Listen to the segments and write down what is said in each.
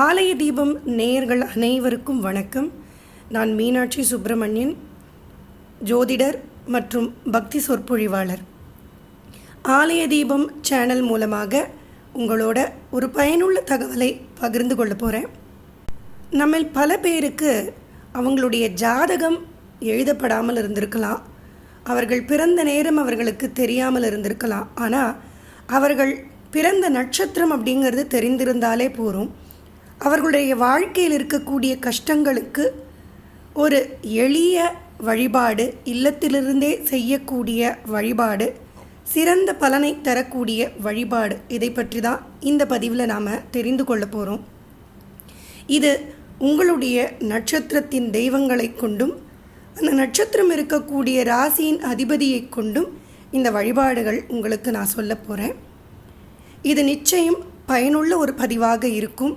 ஆலய தீபம் நேயர்கள் அனைவருக்கும் வணக்கம். நான் மீனாட்சி சுப்பிரமணியன் ஜோதிடர் மற்றும் பக்தி சொற்பொழிவாளர். ஆலய தீபம் சேனல் மூலமாக உங்களோட ஒரு பயனுள்ள தகவலை பகிர்ந்து கொள்ள போகிறேன் நம்மில் பல பேருக்கு அவங்களுடைய ஜாதகம் எழுதப்படாமல் இருந்திருக்கலாம். அவர்கள் பிறந்த நேரம் அவர்களுக்கு தெரியாமல் இருந்திருக்கலாம். ஆனால் அவர்கள் பிறந்த நட்சத்திரம் அப்படிங்கிறது தெரிந்திருந்தாலே போதும். அவர்களுடைய வாழ்க்கையில் இருக்கக்கூடிய கஷ்டங்களுக்கு ஒரு எளிய வழிபாடு இல்லத்திலிருந்தே செய்யக்கூடிய வழிபாடு சிறந்த பலனை தரக்கூடிய வழிபாடு. இதை பற்றி தான் இந்த பதிவில் நாம் தெரிந்து கொள்ள போகிறோம் இது உங்களுடைய நட்சத்திரத்தின் தெய்வங்களை கொண்டும் அந்த நட்சத்திரம் இருக்கக்கூடிய ராசியின் அதிபதியை கொண்டும் இந்த வழிபாடுகள் உங்களுக்கு நான் சொல்ல போகிறேன் இது நிச்சயம் பயனுள்ள ஒரு பதிவாக இருக்கும்.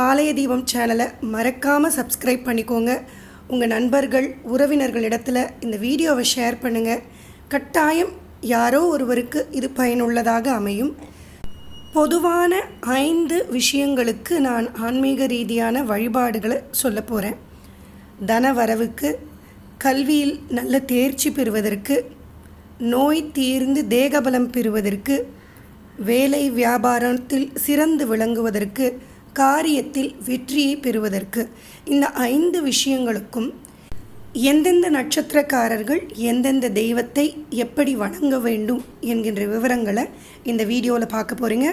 ஆலய தீபம் சேனலை மறக்காமல் சப்ஸ்கிரைப் பண்ணிக்கோங்க. உங்கள் நண்பர்கள் உறவினர்களிடத்தில் இந்த வீடியோவை ஷேர் பண்ணுங்கள் கட்டாயம் யாரோ ஒருவருக்கு இது பயனுள்ளதாக அமையும். பொதுவான ஐந்து விஷயங்களுக்கு நான் ஆன்மீக ரீதியான வழிபாடுகளை சொல்ல போகிறேன் தன வரவுக்கு கல்வியில் நல்ல தேர்ச்சி பெறுவதற்கு நோய் தீர்ந்து தேகபலம் பெறுவதற்கு வேலை வியாபாரத்தில் சிறந்து விளங்குவதற்கு காரியத்தில் வெற்றியை பெறுவதற்கு. இந்த ஐந்து விஷயங்களுக்கும் எந்தெந்த நட்சத்திரக்காரர்கள் எந்தெந்த தெய்வத்தை எப்படி வணங்க வேண்டும் என்கின்ற விவரங்களை இந்த வீடியோவில் பார்க்க போகிறீங்க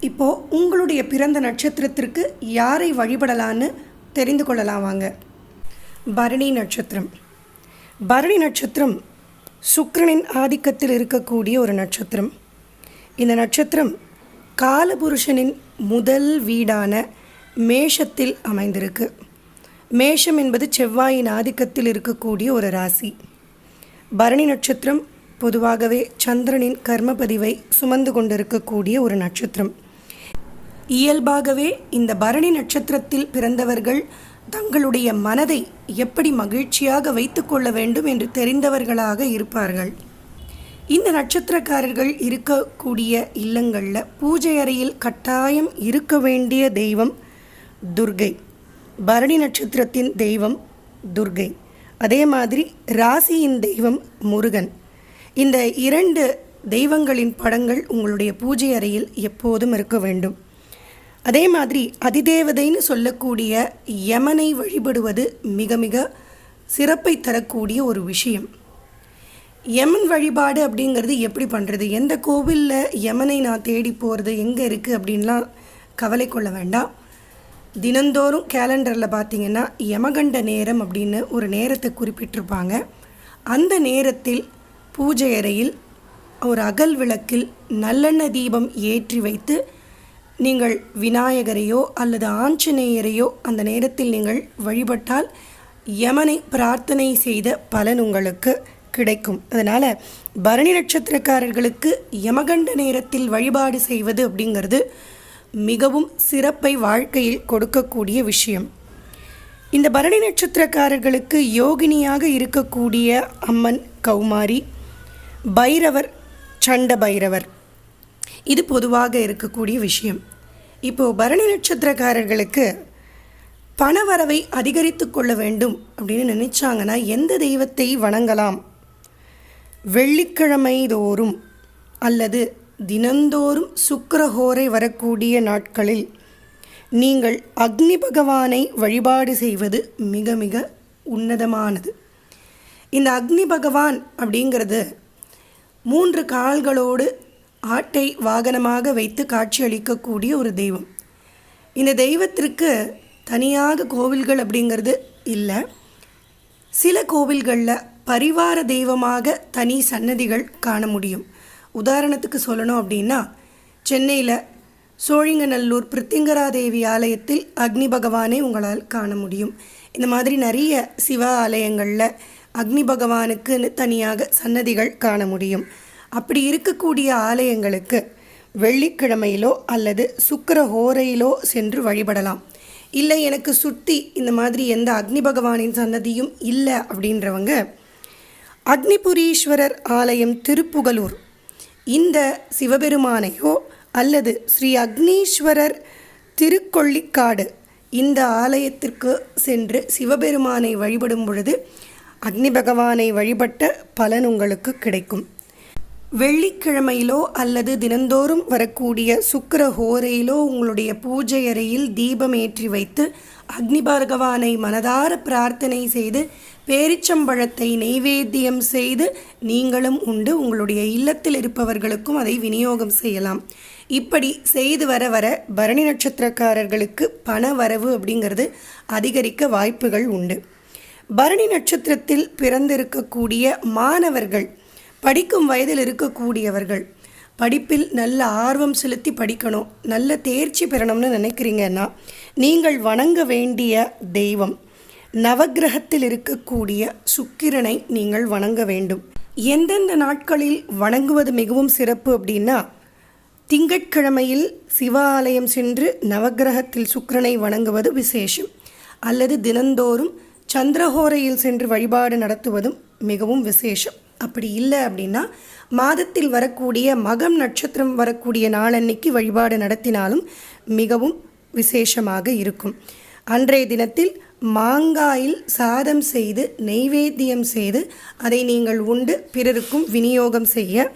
இப்போது உங்களுடைய பிறந்த நட்சத்திரத்திற்கு யாரை வழிபடலான்னு தெரிந்து கொள்ளலாம் வாங்க. பரணி நட்சத்திரம். பரணி நட்சத்திரம் சுக்கிரனின் ஆதிக்கத்தில் இருக்கக்கூடிய ஒரு நட்சத்திரம். இந்த நட்சத்திரம் காலபுருஷனின் முதல் வீடான மேஷத்தில் அமைந்திருக்கு. மேஷம் என்பது செவ்வாயின் ஆதிக்கத்தில் இருக்கக்கூடிய ஒரு ராசி. பரணி நட்சத்திரம் பொதுவாகவே சந்திரனின் கர்மபதிவை சுமந்து கொண்டிருக்கக்கூடிய ஒரு நட்சத்திரம். இயல்பாகவே இந்த பரணி நட்சத்திரத்தில் பிறந்தவர்கள் தங்களுடைய மனதை எப்படி மகிழ்ச்சியாக வைத்துக்கொள்ள வேண்டும் என்று தெரிந்தவர்களாக இருப்பார்கள். இந்த நட்சத்திரக்காரர்கள் இருக்கக்கூடிய இல்லங்களில் பூஜை அறையில் கட்டாயம் இருக்க வேண்டிய தெய்வம் துர்கை. பரணி நட்சத்திரத்தின் தெய்வம் துர்கை. அதே மாதிரி ராசியின் தெய்வம் முருகன். இந்த இரண்டு தெய்வங்களின் படங்கள் உங்களுடைய பூஜை அறையில் எப்போதும் இருக்க வேண்டும். அதே மாதிரி அதிதேவதைன்னு சொல்லக்கூடிய யமனை வழிபடுவது மிக மிக சிறப்பை தரக்கூடிய ஒரு விஷயம். யமன் வழிபாடு அப்படிங்கிறது எப்படி பண்ணுறது எந்த கோவிலில் யமனை நான் தேடி போகிறது எங்கே இருக்குது அப்படின்லாம் கவலை கொள்ள வேண்டாம். தினந்தோறும் கேலண்டரில் பார்த்தீங்கன்னா யமகண்ட நேரம் அப்படின்னு ஒரு நேரத்தை குறிப்பிட்டிருப்பாங்க. அந்த நேரத்தில் பூஜை அறையில் ஒரு அகல் விளக்கில் நல்லெண்ண தீபம் ஏற்றி வைத்து நீங்கள் விநாயகரையோ அல்லது ஆஞ்சநேயரையோ அந்த நேரத்தில் நீங்கள் வழிபட்டால் யமனை பிரார்த்தனை செய்த பலன் உங்களுக்கு கிடைக்கும். அதனால் பரணி நட்சத்திரக்காரர்களுக்கு யமகண்ட நேரத்தில் வழிபாடு செய்வது அப்படிங்கிறது மிகவும் சிறப்பை வாழ்க்கையில் கொடுக்கக்கூடிய விஷயம். இந்த பரணி நட்சத்திரக்காரர்களுக்கு யோகினியாக இருக்கக்கூடிய அம்மன் கௌமாரி பைரவர் சண்ட பைரவர் இது பொதுவாக இருக்கக்கூடிய விஷயம். இப்போது பரணி நட்சத்திரக்காரர்களுக்கு பணவரவை அதிகரித்து கொள்ள வேண்டும் அப்படின்னு நினச்சாங்கன்னா எந்த தெய்வத்தை வணங்கலாம்? வெள்ளிக்கிழமை தோறும் அல்லது தினந்தோறும் சுக்கரஹோரை வரக்கூடிய நாட்களில் நீங்கள் அக்னி பகவானை வழிபாடு செய்வது மிக மிக உன்னதமானது. இந்த அக்னி பகவான் அப்படிங்கிறது மூன்று கால்களோடு ஆட்டை வாகனமாக வைத்து காட்சியளிக்கக்கூடிய ஒரு தெய்வம். இந்த தெய்வத்திற்கு தனியாக கோவில்கள் அப்படிங்கிறது இல்லை. சில கோவில்களில் பரிவார தெய்வமாக தனி சன்னதிகள் காண முடியும். உதாரணத்துக்கு சொல்லணும் அப்படின்னா சென்னையில் சோழிங்கநல்லூர் பிருத்திங்கராதேவி ஆலயத்தில் அக்னி பகவானை உங்களால் காண முடியும். இந்த மாதிரி நிறைய சிவ ஆலயங்களில் அக்னி பகவானுக்கு தனியாக சன்னதிகள் காண முடியும். அப்படி இருக்கக்கூடிய ஆலயங்களுக்கு வெள்ளிக்கிழமையிலோ அல்லது சுக்கர ஹோரையிலோ சென்று வழிபடலாம். இல்லை எனக்கு சுற்றி இந்த மாதிரி எந்த அக்னி பகவானின் சன்னதியும் இல்லை அப்படின்றவங்க அக்னிபுரீஸ்வரர் ஆலயம் திருப்புகலூர். இந்த சிவபெருமானையோ அல்லது ஸ்ரீ அக்னீஸ்வரர் திருக்கொள்ளிக்காடு இந்த ஆலயத்திற்கு சென்று சிவபெருமானை வழிபடும் பொழுது அக்னி பகவானை வழிபட்ட பலன் உங்களுக்கு கிடைக்கும். வெள்ளிக்கிழமையிலோ அல்லது தினந்தோறும் வரக்கூடிய சுக்கர ஹோரையிலோ உங்களுடைய பூஜை அறையில் தீபம் ஏற்றி வைத்து அக்னி பகவானை மனதார பிரார்த்தனை செய்து பேரிச்சம்பழத்தை நெய்வேத்தியம் செய்து நீங்களும் உண்டு உங்களுடைய இல்லத்தில் இருப்பவர்களுக்கும் அதை விநியோகம் செய்யலாம். இப்படி செய்து வர வர பரணி நட்சத்திரக்காரர்களுக்கு பண வரவு அப்படிங்கிறது அதிகரிக்க வாய்ப்புகள் உண்டு. பரணி நட்சத்திரத்தில் பிறந்திருக்கக்கூடிய மாணவர்கள் படிக்கும் வயதில் இருக்கக்கூடியவர்கள் படிப்பில் நல்ல ஆர்வம் செலுத்தி படிக்கணும் நல்ல தேர்ச்சி பெறணும்னு நினைக்கிறீங்கன்னா நீங்கள் வணங்க வேண்டிய தெய்வம் நவக்கிரகத்தில் இருக்கக்கூடிய சுக்கிரனை நீங்கள் வணங்க வேண்டும். எந்தெந்த நாட்களில் வணங்குவது மிகவும் சிறப்பு அப்படின்னா திங்கட்கிழமையில் சிவாலயம் சென்று நவக்கிரகத்தில் சுக்கிரனை வணங்குவது விசேஷம். அல்லது தினந்தோறும் சந்திரஹோரையில் சென்று வழிபாடு நடத்துவதும் மிகவும் விசேஷம். அப்படி இல்லை அப்படின்னா மாதத்தில் வரக்கூடிய மகம் நட்சத்திரம் வரக்கூடிய நாளன்னைக்கு வழிபாடு நடத்தினாலும் மிகவும் விசேஷமாக இருக்கும். அன்றைய தினத்தில் மாங்காயில் சாதம் செய்து நெய்வேத்தியம் செய்து அதை நீங்கள் உண்டு பிறருக்கும் விநியோகம் செய்ய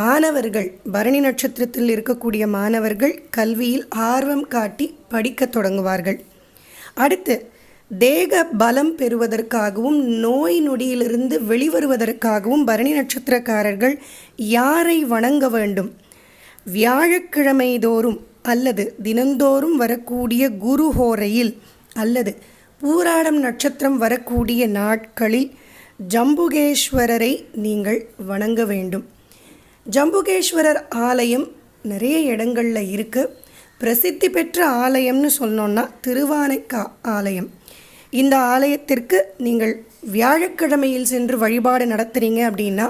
மாணவர்கள் பரணி நட்சத்திரத்தில் இருக்கக்கூடிய மாணவர்கள் கல்வியில் ஆர்வம் காட்டி படிக்கத் தொடங்குவார்கள். அடுத்து தேக பலம் பெறுவதற்காகவும் நோய் நொடியிலிருந்து வெளிவருவதற்காகவும் பரணி நட்சத்திரக்காரர்கள் யாரை வணங்க வேண்டும்? வியாழக்கிழமை தோறும் அல்லது தினந்தோறும் வரக்கூடிய குருஹோரையில் அல்லது பூராடம் நட்சத்திரம் வரக்கூடிய நாட்களில் ஜம்புகேஸ்வரரை நீங்கள் வணங்க வேண்டும். ஜம்புகேஸ்வரர் ஆலயம் நிறைய இடங்களில் இருக்குது பிரசித்தி பெற்ற ஆலயம்னு சொன்னோன்னா திருவானைக்கா ஆலயம். இந்த ஆலயத்திற்கு நீங்கள் வியாழக்கிழமையில் சென்று வழிபாடு நடத்துகிறீங்க அப்படின்னா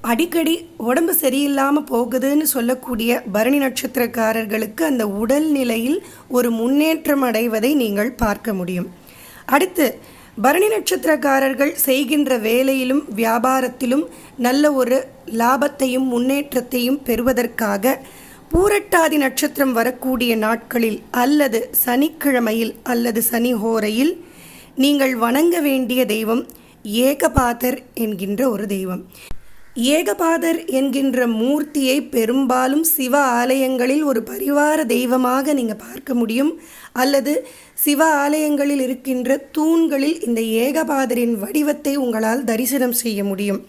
அடிக்கடி உடம்பு சரியில்லாமல் போகுதுன்னு சொல்லக்கூடிய பரணி நட்சத்திரக்காரர்களுக்கு அந்த உடல் நிலையில் ஒரு முன்னேற்றம் அடைவதை நீங்கள் பார்க்க முடியும். அடுத்து பரணி நட்சத்திரக்காரர்கள் செய்கின்ற வேலையிலும் வியாபாரத்திலும் நல்ல ஒரு லாபத்தையும் முன்னேற்றத்தையும் பெறுவதற்காக பூரட்டாதி நட்சத்திரம் வரக்கூடிய நாட்களில் அல்லது சனிக்கிழமையில் அல்லது சனி ஹோரையில் நீங்கள் வணங்க வேண்டிய தெய்வம் ஏகபாதர் என்கின்ற ஒரு தெய்வம். ஏகபாதர் என்கின்ற மூர்த்தியை பெரும்பாலும் சிவ ஆலயங்களில் ஒரு பரிவார தெய்வமாக நீங்கள் பார்க்க முடியும். அல்லது சிவ ஆலயங்களில் இருக்கின்ற தூண்களில் இந்த ஏகபாதரின் வடிவத்தை உங்களால் தரிசனம் செய்ய முடியும்.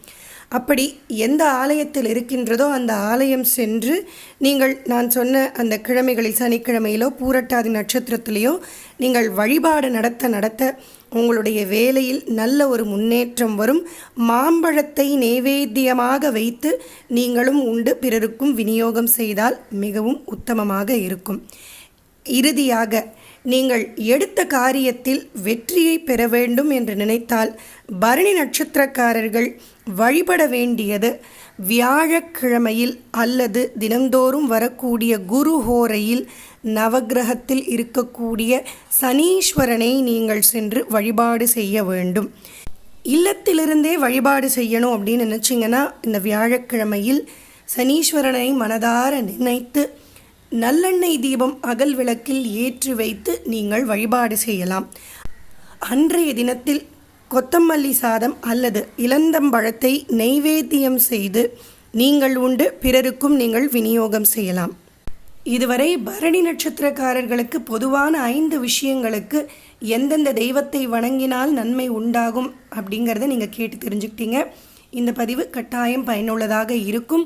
அப்படி எந்த ஆலயத்தில் இருக்கின்றதோ அந்த ஆலயம் சென்று நீங்கள் நான் சொன்ன அந்த கிழமைகளில் சனிக்கிழமையிலோ பூரட்டாதி நட்சத்திரத்திலேயோ நீங்கள் வழிபாடு நடத்த நடத்த உங்களுடைய வேலையில் நல்ல ஒரு முன்னேற்றம் வரும். மாம்பழத்தை நைவேத்தியமாக வைத்து நீங்களும் உண்டு பிறருக்கும் விநியோகம் செய்தால் மிகவும் உத்தமமாக இருக்கும். இறுதியாக நீங்கள் எடுத்த காரியத்தில் வெற்றியை பெற வேண்டும் என்று நினைத்தால் பரணி நட்சத்திரக்காரர்கள் வழிபட வேண்டியது வியாழக்கிழமையில் அல்லது தினந்தோறும் வரக்கூடிய குரு ஹோரையில் நவகிரகத்தில் இருக்கக்கூடிய சனீஸ்வரனை நீங்கள் சென்று வழிபாடு செய்ய வேண்டும். இல்லத்திலிருந்தே வழிபாடு செய்யணும் அப்படின்னு நினச்சிங்கன்னா இந்த வியாழக்கிழமையில் சனீஸ்வரனை மனதார நினைத்து நல்லெண்ணெய் தீபம் அகல் விளக்கில் ஏற்றி வைத்து நீங்கள் வழிபாடு செய்யலாம். அன்றைய தினத்தில் கொத்தமல்லி சாதம் அல்லது இளந்தம்பழத்தை நெய்வேத்தியம் செய்து நீங்கள் உண்டு பிறருக்கும் நீங்கள் விநியோகம் செய்யலாம். இதுவரை பரணி நட்சத்திரக்காரர்களுக்கு பொதுவான ஐந்து விஷயங்களுக்கு எந்தெந்த தெய்வத்தை வணங்கினால் நன்மை உண்டாகும் அப்படிங்கிறத நீங்கள் கேட்டு தெரிஞ்சுக்கிட்டீங்க. இந்த பதிவு கட்டாயம் பயனுள்ளதாக இருக்கும்.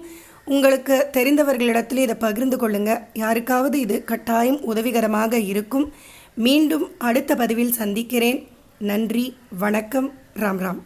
உங்களுக்கு தெரிந்தவர்களிடத்தில் இதை பகிர்ந்து கொள்ளுங்கள் யாருக்காவது இது கட்டாயம் உதவிகரமாக இருக்கும். மீண்டும் அடுத்த பதிவில் சந்திக்கிறேன். நன்றி வணக்கம் ராம் ராம்.